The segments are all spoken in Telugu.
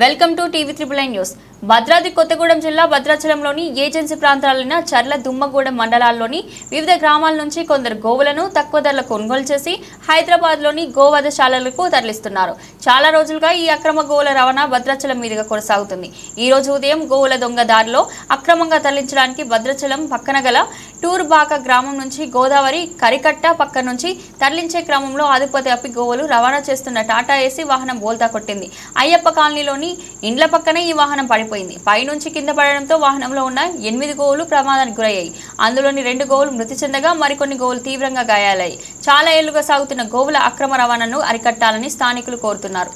Welcome to TV triple nine news. Bhadradri Kothagudem జిల్లా భద్రాచలంలోని ఏజెన్సీ ప్రాంతాలైన చర్ల దుమ్మగూడెం మండలాల్లోని వివిధ గ్రామాల నుంచి కొందరు గోవులను తక్కువ ధరలకు కొనుగోలు చేసి హైదరాబాద్లోని గోవధశాలలకు తరలిస్తున్నారు. చాలా రోజులుగా ఈ అక్రమ గోవుల రవాణా భద్రాచలం మీదుగా కొనసాగుతుంది. ఈ రోజు ఉదయం గోవుల దొంగ దారిలో అక్రమంగా తరలించడానికి భద్రాచలం పక్కన గల టూర్బాక గ్రామం నుంచి గోదావరి కరికట్ట పక్క నుంచి తరలించే క్రమంలో అదుపు అప్పి గోవులు రవాణా చేస్తున్న టాటా ఏసీ వాహనం బోల్తా కొట్టింది. అయ్యప్ప కాలనీలోని ఇండ్ల పక్కనే ఈ వాహనం పడిపోయింది. పైనుంచి కింద పడడంతో వాహనంలో ఉన్న ఎనిమిది గోవులు ప్రమాదానికి గురయ్యాయి. అందులోని రెండు గోవులు మృతి చెందగా మరికొన్ని గోవులు తీవ్రంగా గాయాలయ్యాయి. చాలా ఏళ్ళుగా సాగుతున్న గోవుల అక్రమ రవాణాను అరికట్టాలని స్థానికులు కోరుతున్నారు.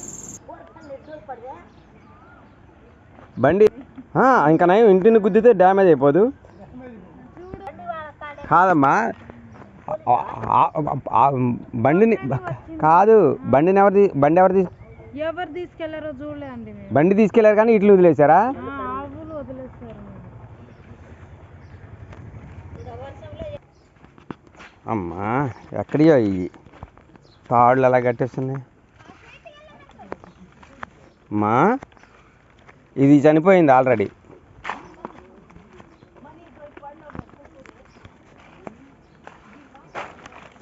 బండి ఇంకా నయం ఇంటిని గుద్దితే డ్యామేజ్ అయిపోదు. కాదమ్మా. బండిని కాదు బండిని ఎవరిది బండి ఎవరిది? ఎవరు తీసుకెళ్ళారో చూడలే అండి మేము. బండి తీసుకెళ్ళారు కానీ ఇట్లు వదిలేశారా? ఆవులు అమ్మా ఎక్కడియో ఇవి తాళ్ళు అలా కట్టేస్తున్నాయి? అమ్మా ఇది చనిపోయింది ఆల్రెడీ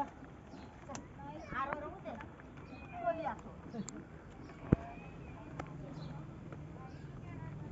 Пока.